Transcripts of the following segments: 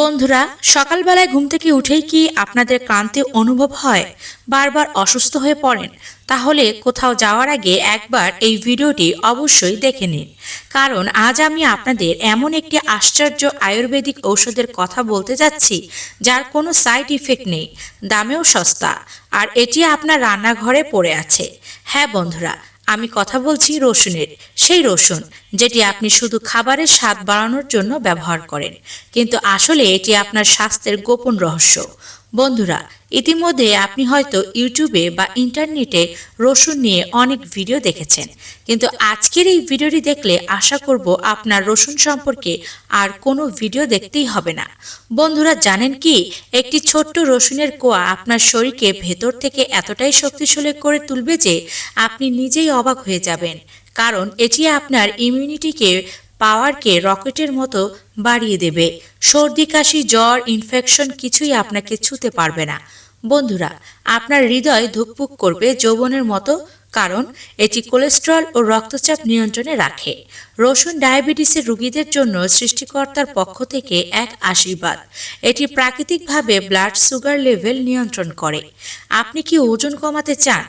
বন্ধুরা, সকালবেলায় ঘুম থেকে উঠেই কি আপনাদের ক্লান্তি অনুভব হয়? বারবার অসুস্থ হয়ে পড়েন? তাহলে কোথাও যাওয়ার আগে একবার এই ভিডিওটি অবশ্যই দেখে নিন। কারণ আজ আমি আপনাদের এমন একটি আশ্চর্য আয়ুর্বেদিক ঔষধের কথা বলতে যাচ্ছি, যার কোনো সাইড ইফেক্ট নেই, দামেও সস্তা, আর এটি আপনার রান্নাঘরে পড়ে আছে। হ্যাঁ বন্ধুরা আমি কথা বলছি রসুনের, সেই রসুন যেটি আপনি শুধু খাবারের স্বাদ বাড়ানোর জন্য ব্যবহার করেন। কিন্তু আসলে এটি আপনার স্বাস্থ্যের গোপন রহস্য। বন্ধুরা, ইতিমধ্যে আপনি হয়তো ইউটিউবে বা ইন্টারনেটে রসুন নিয়ে অনেক ভিডিও দেখেছেন। কিন্তু আজকের এই ভিডিওটি দেখলে আশা করব আপনার রসুন সম্পর্কে আর কোনো ভিডিও দেখতেই হবে না। বন্ধুরা, জানেন কি? একটি ছোট্ট রসুনের কোয়া আপনার শরীরকে ভেতর থেকে এতটাই শক্তিশালী করে তুলবে যে আপনি নিজেই অবাক হয়ে যাবেন। কারণ এটি আপনার ইমিউনিটিকে পাওয়ারকে রকেটের মতো বাড়িয়ে দেবে। সর্দি, কাশি, জ্বর ইনফেকশন কিছুই আপনাকে ছুতে পারবে না। বন্ধুরা, আপনার হৃদয় ধুকপুক করবে যৌবনের মতো, কারণ এটি কোলেস্ট্রল ও রক্তচাপ নিয়ন্ত্রণে রাখে। রসুন ডায়াবেটিসের রোগীদের জন্য সৃষ্টিকর্তার পক্ষ থেকে এক আশীর্বাদ। এটি প্রাকৃতিকভাবে ব্লাড সুগার লেভেল নিয়ন্ত্রণ করে। আপনি কি ওজন কমাতে চান?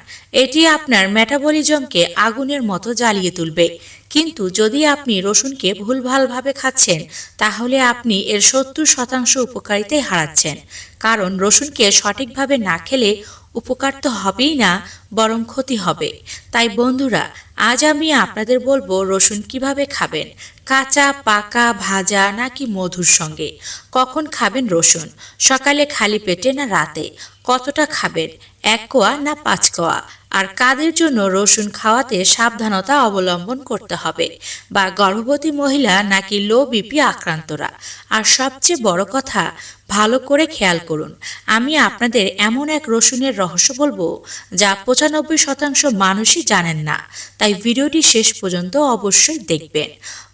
এটি আপনার মেটাবলিজমকে আগুনের মতো জ্বালিয়ে তুলবে। কিন্তু যদি আপনি রসুনকে ভুলভালভাবে খাচ্ছেন, তাহলে আপনি এর সত্তর শতাংশ উপকারিতাই হারাচ্ছেন। কারণ রসুনকে সঠিকভাবে না খেলে উপকার তো হবেই না, বরং ক্ষতি হবে। তাই বন্ধুরা, আজ আমি আপনাদের বলব রসুন কীভাবে খাবেন, কাঁচা, পাকা, ভাজা নাকি মধুর সঙ্গে। কখন খাবেন রসুন? সকালে খালি পেটে না রাতে? কতটা খাবেন? এক কোয়া না পাঁচ কোয়া? আর কাদের জন্য রসুন খাওয়াতে সাবধানতা অবলম্বন করতে হবে? বা গর্ভবতী মহিলা নাকি লো বিপি আক্রান্তরা? আর সবচেয়ে বড় কথা, ভালো করে খেয়াল করুন। আমি আপনাদের এমন এক রসুনের রহস্য বলব, যা পঁচানব্বই শতাংশ মানুষই জানেন না। তাই ভিডিওটি শেষ পর্যন্ত অবশ্যই দেখবেন।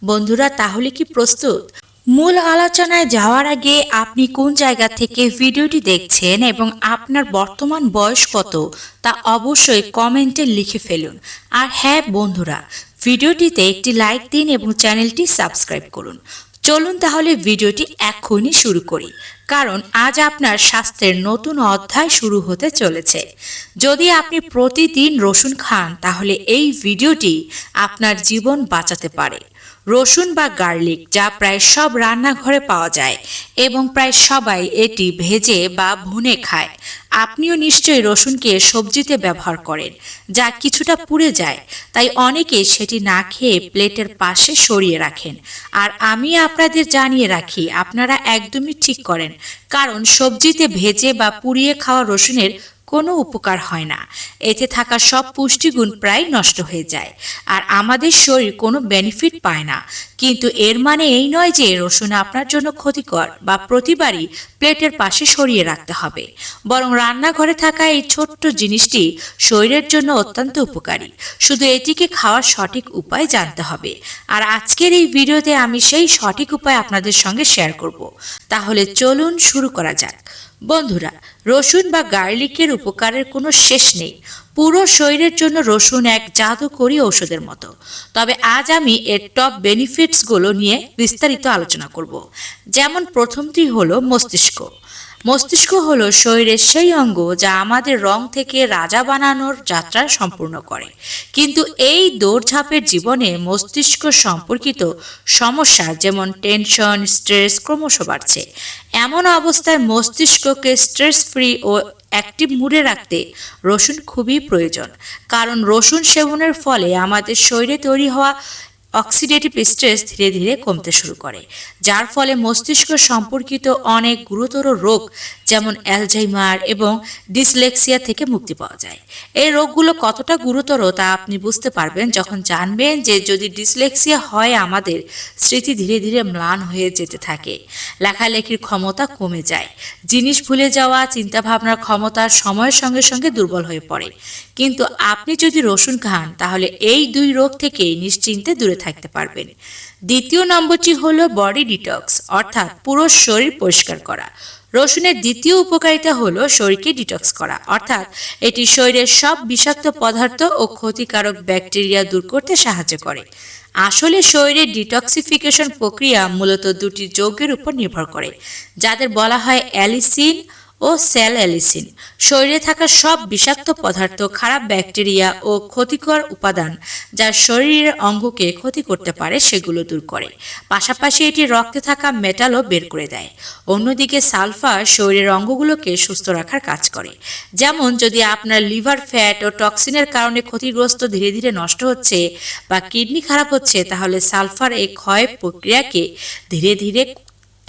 বন্ধুরা, তাহলে কি প্রস্তুত? মূল আলোচনায় যাওয়ার আগে আপনি কোন জায়গা থেকে ভিডিওটি দেখছেন এবং আপনার বর্তমান বয়স কত, তা অবশ্যই কমেন্টে লিখে ফেলুন। আর হ্যাঁ বন্ধুরা, ভিডিওটিতে একটি লাইক দিন এবং চ্যানেলটি সাবস্ক্রাইব করুন। চলুন তাহলে ভিডিওটি এখনই শুরু করি, কারণ আজ আপনার স্বাস্থ্যের নতুন অধ্যায় শুরু হতে চলেছে। যদি আপনি প্রতিদিন রসুন খান, তাহলে এই ভিডিওটি আপনার জীবন বাঁচাতে পারে। রসুন বা গার্লিক, যা প্রায় সব রান্নাঘরে পাওয়া যায় এবং প্রায় সবাই এটি ভেজে বা ভুনে খায়। আপনিও নিশ্চয়ই রসুনকে সবজিতে ব্যবহার করেন, যা কিছুটা পুড়ে যায়, তাই অনেকে সেটি না খেয়ে প্লেটের পাশে সরিয়ে রাখেন। আর আমি আপনাদের জানিয়ে রাখি, আপনারা একদমই ঠিক করেন, কারণ সবজিতে ভেজে বা পুড়িয়ে খাওয়া রসুনের কোনো উপকার হয় না। এতে থাকা সব পুষ্টিগুণ প্রায় নষ্ট হয়ে যায়। আর আমাদের শরীর কোনো বেনিফিট পায় না। কিন্তু এর মানে এই নয় যে রসুন আপনার জন্য ক্ষতিকর বা প্রতিবারই প্লেটের পাশে সরিয়ে রাখতে হবে। বরং রান্নাঘরে থাকা এই ছোট্ট জিনিসটি শরীরের জন্য অত্যন্ত উপকারী। শুধু এটিকে খাওয়ার সঠিক উপায় জানতে হবে। আর আজকের এই ভিডিওতে আমি সেই সঠিক উপায় আপনাদের সঙ্গে শেয়ার করব। তাহলে চলুন শুরু করা যাক। বন্ধুরা, রসুন বা গার্লিকের উপকারের কোনো শেষ নেই। পুরো শরীরের জন্য রসুন এক জাদুকরী ঔষধের মতো। তবে আজ আমি এর টপ বেনিফিটসগুলো নিয়ে বিস্তারিত আলোচনা করব। যেমন প্রথমটি হলো মস্তিষ্ক। মস্তিষ্ক হলো শরীরের সেই অঙ্গ যা আমাদের রং থেকে রাজা বানানোর যাত্রা সম্পূর্ণ করে। কিন্তু এই দৌড়ঝাঁপের জীবনে মস্তিষ্ক সম্পর্কিত সমস্যা যেমন টেনশন, স্ট্রেস ক্রমশ বাড়ছে। এমন অবস্থায় মস্তিষ্ককে স্ট্রেস ফ্রি ও অ্যাক্টিভ মুডে রাখতে রসুন খুবই প্রয়োজন। কারণ রসুন সেবনের ফলে আমাদের শরীরে তৈরি হওয়া অক্সিডেটিভ স্ট্রেস ধীরে ধীরে কমতে শুরু করে, যার ফলে মস্তিষ্ক সম্পর্কিত অনেক গুরুতর রোগ যেমন অ্যালজাইমার এবং ডিসলেক্সিয়া থেকে মুক্তি পাওয়া যায়। এই রোগগুলো কতটা গুরুতর তা আপনি বুঝতে পারবেন যখন জানবেন যে যদি ডিসলেক্সিয়া হয় আমাদের, স্মৃতি ধীরে ধীরে ম্লান হয়ে যেতে থাকে, লেখালেখির ক্ষমতা কমে যায়, জিনিস ভুলে যাওয়া, চিন্তাভাবনার ক্ষমতা সময়ের সঙ্গে সঙ্গে দুর্বল হয়ে পড়ে। কিন্তু আপনি যদি রসুন খান, তাহলে এই দুই রোগ থেকে নিশ্চিন্তে দূরে থাকতে পারবেন। দ্বিতীয় নম্বরটি হলো বডি ডিটক্স অর্থাৎ পুরো শরীর পরিষ্কার করা। রসুনের দ্বিতীয় উপকারিতা হলো শরীরকে ডিটক্স করা, অর্থাৎ এটি শরীরের সব বিষাক্ত পদার্থ ও ক্ষতিকারক ব্যাকটেরিয়া দূর করতে সাহায্য করে। আসলে শরীরের ডিটক্সিফিকেশন প্রক্রিয়া মূলত দুটি যৌগের উপর নির্ভর করে, যাদের বলা হয় অ্যালিসিন ও সেল অ্যালিসিন শরীরে থাকা সব বিষাক্ত পদার্থ, খারাপ ব্যাকটেরিয়া ও ক্ষতিকর উপাদান যা শরীরের অঙ্গকে ক্ষতি করতে পারে, সেগুলো দূর করে। পাশাপাশি এটি রক্তে থাকা মেটালও বের করে দেয়। অন্যদিকে সালফার শরীরের অঙ্গগুলোকে সুস্থ রাখার কাজ করে। যেমন, যদি আপনার লিভার ফ্যাট ও টক্সিনের কারণে ক্ষতিগ্রস্ত ধীরে ধীরে নষ্ট হচ্ছে বা কিডনি খারাপ হচ্ছে, তাহলে সালফার এই ক্ষয় প্রক্রিয়াকে ধীরে ধীরে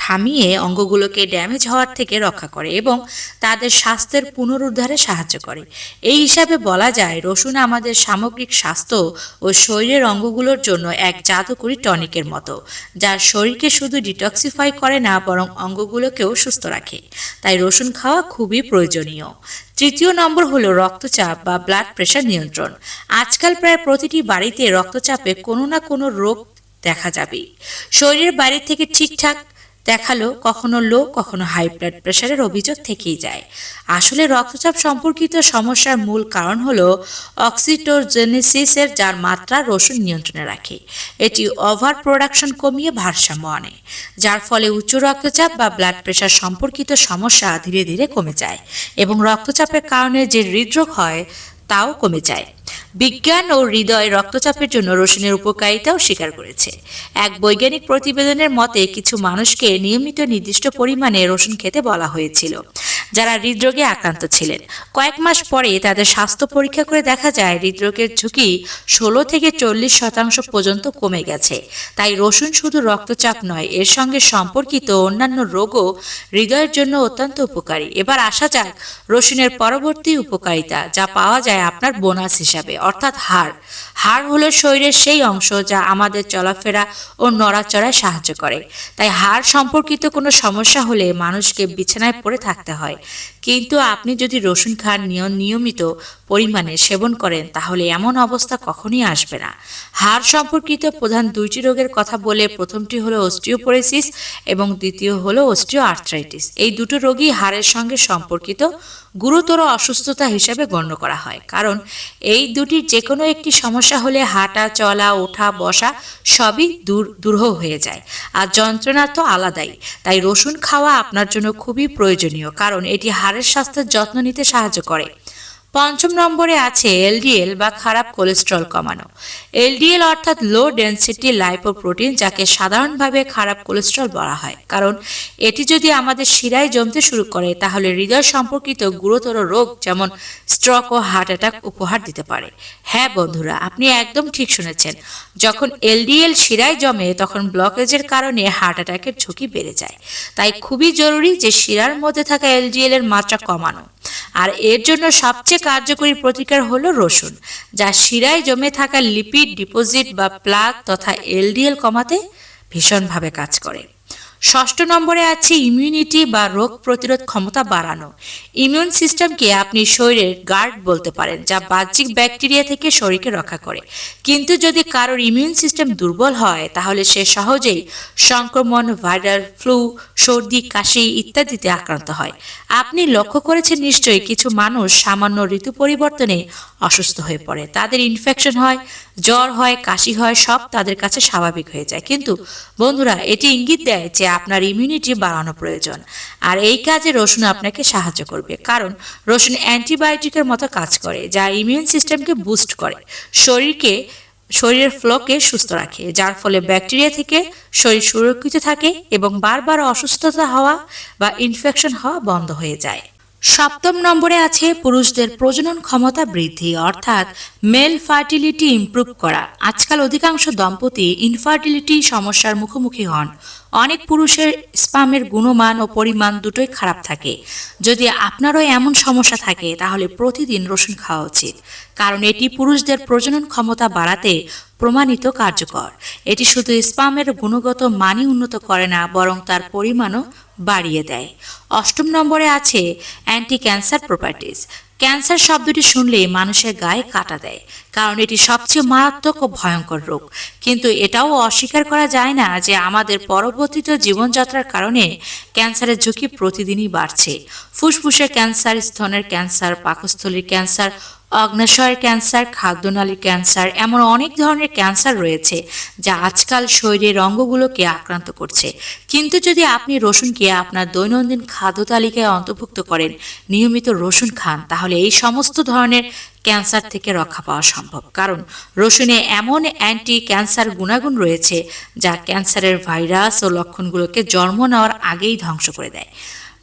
থামিয়ে অঙ্গগুলোকে ড্যামেজ হওয়ার থেকে রক্ষা করে এবং তাদের স্বাস্থ্যের পুনরুদ্ধারে সাহায্য করে। এই হিসাবে বলা যায়, রসুন আমাদের সামগ্রিক স্বাস্থ্য ও শরীরের অঙ্গগুলোর জন্য এক জাদুকরী টনিকের মতো, যা শরীরকে শুধু ডিটক্সিফাই করে না, বরং অঙ্গগুলোকেও সুস্থ রাখে। তাই রসুন খাওয়া খুবই প্রয়োজনীয়। তৃতীয় নম্বর হলো রক্তচাপ বা ব্লাড প্রেশার নিয়ন্ত্রণ। আজকাল প্রায় প্রতিটি বাড়িতে রক্তচাপে কোনো না কোনো রোগ দেখা যাবে শরীরের বাইরে থেকে ঠিকঠাক দেখাল কখনো লো, কখনো হাই ব্লাড প্রেশারের অভিযোগ থেকেই যায়। আসলে রক্তচাপ সম্পর্কিত সমস্যার মূল কারণ হলো অক্সিটোজেনেসিসের যার মাত্রা রসুন নিয়ন্ত্রণে রাখে। এটি ওভার প্রোডাকশন কমিয়ে ভারসাম্য আনে, যার ফলে উচ্চ রক্তচাপ বা ব্লাড প্রেশার সম্পর্কিত সমস্যা ধীরে ধীরে কমে যায় এবং রক্তচাপের কারণে যে হৃদরোগ হয়, তাও কমে যায়। বিজ্ঞান ও হৃদয় রক্তচাপের জন্য রসুনের উপকারিতাও স্বীকার করেছে। এক বৈজ্ঞানিক প্রতিবেদনের মতে, কিছু মানুষকে নিয়মিত নির্দিষ্ট পরিমাণে রসুন খেতে বলা হয়েছিল। যারা হৃদরোগে আক্রান্ত ছিলেন। কয়েক মাস পরে তাদের স্বাস্থ্য পরীক্ষা করে দেখা যায় হৃদরোগের ঝুঁকি ষোলো থেকে চল্লিশ শতাংশ পর্যন্ত কমে গেছে। তাই রসুন শুধু রক্তচাপ নয়, এর সঙ্গে সম্পর্কিত অন্যান্য রোগও হৃদয়ের জন্য অত্যন্ত উপকারী। এবার আসা যাক রসুনের পরবর্তী উপকারিতা, যা পাওয়া যায় আপনার বোনাস হিসাবে, অর্থাৎ হাড়। হাড় হলো শরীরের সেই অংশ যা আমাদের চলাফেরা ও নড়াচড়ায় সাহায্য করে। তাই হাড় সম্পর্কিত কোনো সমস্যা হলে মানুষকে বিছানায় পড়ে থাকতে হয়। কিন্তু আপনি যদি রসুন খান নিয়- নিয়মিত পরিমাণে সেবন করেন, তাহলে এমন অবস্থা কখনই আসবে না। হাড় সম্পর্কিত প্রধান দুইটি রোগের কথা বলে প্রথমটি হলো অস্টিওপোরেসিস এবং দ্বিতীয় হলো অস্টিও আর্থ্রাইটিস এই দুটো রোগই হাড়ের সঙ্গে সম্পর্কিত গুরুতর অসুস্থতা হিসেবে গণ্য করা হয়। কারণ এই দুটির যে কোনো একটি সমস্যা হলে হাঁটা, চলা, ওঠা, বসা সবই দূর দূরহ হয়ে যায় আর যন্ত্রণা তো আলাদাই। তাই রসুন খাওয়া আপনার জন্য খুবই প্রয়োজনীয়, কারণ এটি হাড়ের স্বাস্থ্যের যত্ন নিতে সাহায্য করে। পঞ্চম নম্বরে আছে এলডিএল বা খারাপ কোলেস্ট্রল কমানো। এলডিএল অর্থাৎ লো ডেনসিটি লাইপোপ্রোটিন যাকে সাধারণভাবে খারাপ কোলেস্ট্রল বলা হয়। কারণ এটি যদি আমাদের শিরায় জমতে শুরু করে, তাহলে হৃদয় সম্পর্কিত গুরুতর রোগ যেমন স্ট্রোক ও হার্ট অ্যাটাক উপহার দিতে পারে। হ্যাঁ বন্ধুরা, আপনি একদম ঠিক শুনেছেন। যখন এলডিএল শিরায় জমে, তখন ব্লকেজের কারণে হার্ট অ্যাটাকের ঝুঁকি বেড়ে যায়। তাই খুবই জরুরি যে শিরার মধ্যে থাকা এলডিএল এর মাত্রা কমানো। আর এর জন্য সবচেয়ে কার্যকরী প্রতিকার হল রসুন, যা শিরায় জমে থাকা লিপিড ডিপোজিট বা প্লাক তথা এলডিএল কমাতে ভীষণভাবে কাজ করে। ষষ্ঠ নম্বরে আছে ইমিউনিটি বা রোগ প্রতিরোধ ক্ষমতা বাড়ানো। ইমিউন সিস্টেমকে আপনি শরীরের গার্ড বলতে পারেন, যা বাহ্যিক ব্যাকটেরিয়া থেকে শরীরকে রক্ষা করে। কিন্তু যদি কারোর ইমিউন সিস্টেম দুর্বল হয়, তাহলে সে সহজেই সংক্রমণ ভাইরাল ফ্লু সর্দি, কাশি ইত্যাদিতে আক্রান্ত হয়। আপনি লক্ষ্য করেছেন নিশ্চয়ই কিছু মানুষ সামান্য ঋতু পরিবর্তনে অসুস্থ হয়ে পড়ে। তাদের ইনফেকশন হয়, জ্বর হয়, কাশি হয়, সব তাদের কাছে স্বাভাবিক হয়ে যায়। কিন্তু বন্ধুরা, এটি ইঙ্গিত দেয় যে আপনার ইমিউনিটি বাড়ানো প্রয়োজন। আর এই কাজে রসুন আপনাকে সাহায্য করবে। কারণ, রসুন অ্যান্টিবায়োটিকের মতো কাজ করে, যা ইমিউন সিস্টেমকে বুস্ট করে, শরীরকে, শরীরের ফ্লোকে সুস্থ রাখে, যার ফলে ব্যাকটেরিয়া থেকে শরীর সুরক্ষিত থাকে এবং বারবার অসুস্থতা হওয়া বা ইনফেকশন হওয়া বন্ধ হয়ে যায়। সপ্তম নম্বরে আছে পুরুষদের প্রজনন ক্ষমতা বৃদ্ধি, অর্থাৎ মেল ফার্টিলিটি ইমপ্রুভ করা। আজকাল অধিকাংশ দম্পতি ইনফার্টিলিটি সমস্যার মুখোমুখি হন। অনেক পুরুষের স্পামের গুণমান ও পরিমাণ দুটোই খারাপ থাকে। যদি আপনারও এমন সমস্যা থাকে, তাহলে প্রতিদিন রসুন খাওয়া উচিত। কারণ এটি পুরুষদের প্রজনন ক্ষমতা বাড়াতে প্রমাণিত কার্যকর। এটি শুধু স্পামের গুণগত মানই উন্নত করে না, বরং তার পরিমাণও বাড়িয়ে দেয়। অষ্টম নম্বরে আছে অ্যান্টি ক্যান্সার প্রপার্টিস ক্যান্সার শব্দটি শুনলে মানুষের গায়ে কাটা দেয়, কারণ এটি সবচেয়ে মারাত্মক ও ভয়ঙ্কর রোগ। কিন্তু এটাও অস্বীকার করা যায় না যে আমাদের পরবর্তীত জীবনযাত্রার কারণে ক্যান্সারের ঝুঁকি প্রতিদিনই বাড়ছে। ফুসফুসের ক্যান্সার, স্তনের ক্যান্সার, পাকস্থলীর ক্যান্সার অগ্নাশয়ের ক্যান্সার খাদ্যনালীর ক্যান্সার, এমন অনেক ধরনের ক্যান্সার রয়েছে যা আজকাল শরীরের অঙ্গগুলোকে আক্রান্ত করছে। কিন্তু যদি আপনি রসুনকে আপনার দৈনন্দিন খাদ্য তালিকায় অন্তর্ভুক্ত করেন, নিয়মিত রসুন খান, তাহলে এই সমস্ত ধরনের ক্যান্সার থেকে রক্ষা পাওয়া সম্ভব। কারণ রসুনে এমন অ্যান্টি ক্যান্সার গুণাগুণ রয়েছে যা ক্যান্সারের ভাইরাস ও লক্ষণগুলোকে জন্ম নেওয়ার আগেই ধ্বংস করে দেয়।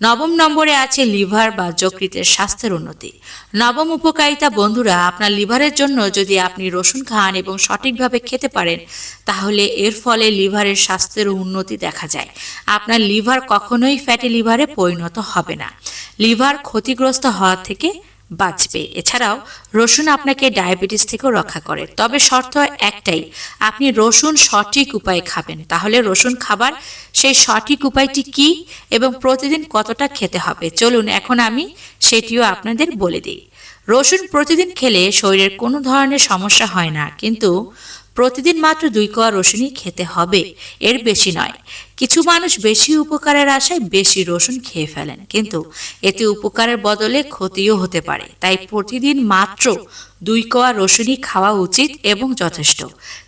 নবম নম্বরে আছে লিভার বা যকৃতের স্বাস্থ্যের উন্নতি। নবম উপকারিতা বন্ধুরা, আপনার লিভারের জন্য যদি আপনি রসুন খান এবং সঠিকভাবে খেতে পারেন, তাহলে এর ফলে লিভারের স্বাস্থ্যের উন্নতি দেখা যায়। আপনার লিভার কখনোই ফ্যাটি লিভারে পরিণত হবে না। লিভার ক্ষতিগ্রস্ত হওয়া থেকে বাঁচবে। এছাড়াও, রসুন আপনাকে ডায়াবেটিস থেকেও রক্ষা করে। তবে শর্ত একটাই, আপনি রসুন সঠিক উপায়ে খাবেন। তাহলে রসুন খাবার সেই সঠিক উপায়টি কি এবং প্রতিদিন কতটা খেতে হবে? চলুন, এখন আমি সেটিও আপনাদের বলে দিই। রসুন প্রতিদিন খেলে শরীরের কোনো ধরনের সমস্যা হয় না, কিন্তু প্রতিদিন মাত্র দুই কোয়া রসুনই খেতে হবে। এর বেশি নয়। কিছু মানুষ বেশি উপকারের আশায় বেশি রসুন খেয়ে ফেলেন। কিন্তু এতে উপকারের বদলে ক্ষতিও হতে পারে। তাই প্রতিদিন মাত্র দুই কোয়া রসুনই খাওয়া উচিত এবং যথেষ্ট।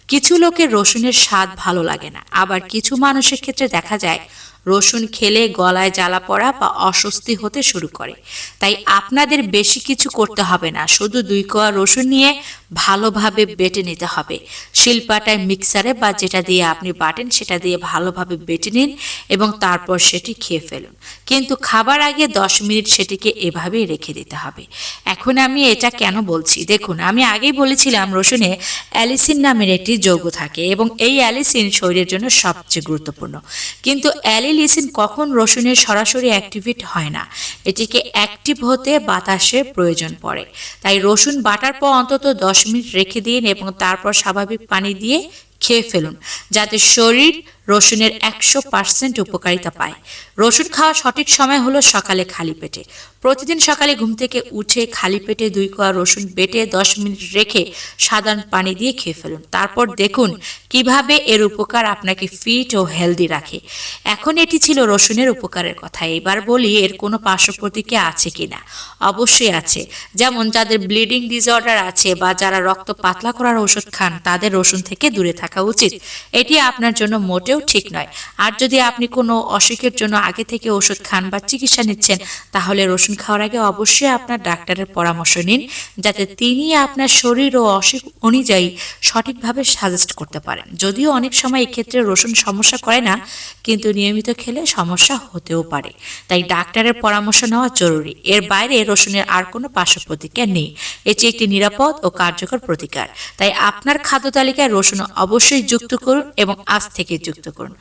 কিছু লোকের রসুনের স্বাদ ভালো লাগে না। আবার কিছু মানুষের ক্ষেত্রে দেখা যায় রসুন খেলে গলায় জ্বালা পড়া বা অস্বস্তি হতে শুরু করে। তাই আপনাদের বেশি কিছু করতে হবে না, শুধু দুই কোয়া রসুন নিয়ে ভালোভাবে বেটে নিতে হবে। শিলপাটায় মিক্সারে বা যেটা দিয়ে আপনি বাটেন সেটা দিয়ে ভালোভাবে বেটে নিন এবং তারপর সেটি খেয়ে ফেলুন। কিন্তু খাবার আগে দশ মিনিট সেটিকে এভাবেই রেখে দিতে হবে। এখন আমি এটা কেন বলছি? দেখুন, আমি আগেই বলেছিলাম রসুনে অ্যালিসিন নামের একটি যৌগ থাকে এবং এই অ্যালিসিন শরীরের জন্য সবচেয়ে গুরুত্বপূর্ণ। কিন্তু অ্যালিলিসিন কখন রসুনের সরাসরি অ্যাক্টিভেট হয় না। এটিকে অ্যাক্টিভ হতে বাতাসের প্রয়োজন পড়ে। তাই রসুন বাটার পর অন্তত দশ মিনিট রেখে দিন এবং তারপর স্বাভাবিক পানি দিয়ে খেয়ে ফেলুন, যাতে শরীর রসুনের একশো পার্সেন্ট উপকারিতা পায়। রসুন খাওয়ার সঠিক সময় হলো সকালে খালি পেটে। প্রতিদিন সকালে ঘুম থেকে উঠে খালি পেটে দুই কোয়া রসুন বেটে দশ মিনিট রেখে সাধারণ পানি দিয়ে খেয়ে ফেলুন। তারপর দেখুন কীভাবে এর উপকার আপনাকে ফিট ও হেলদি রাখে। এখন এটি ছিল রসুনের উপকারের কথা। এবার বলি এর কোনো পার্শ্ব আছে কিনা? অবশ্যই আছে। যেমন যাদের ব্লিডিং ডিসঅর্ডার আছে বা যারা রক্ত পাতলা করার ওষুধ খান, তাদের রসুন থেকে দূরে থাকা উচিত। এটি আপনার জন্য মোটেও ঠিক নয়। আর যদি আপনি কোনো অসুখের জন্য আগে থেকে ওষুধ খান বা চিকিৎসা নিচ্ছেন, তাহলে রসুন খাওয়ার আগে অবশ্যই আপনার ডাক্তারের পরামর্শ নিন, যাতে তিনি আপনার শরীর ও অসুখ অনুযায়ী সঠিকভাবে সাজেস্ট করতে পারেন। যদিও অনেক সময় এক্ষেত্রে রসুন সমস্যা করে না, কিন্তু নিয়মিত খেলে সমস্যা হতেও পারে। তাই ডাক্তারের পরামর্শ নেওয়া জরুরি। এর বাইরে রসুনের আর কোনো পার্শ্ব প্রতিক্রিয়া নেই। এটি একটি নিরাপদ ও কার্যকর প্রতিকার। তাই আপনার খাদ্য তালিকায় রসুন অবশ্যই যুক্ত করুন এবং আজ থেকে যুক্ত করুন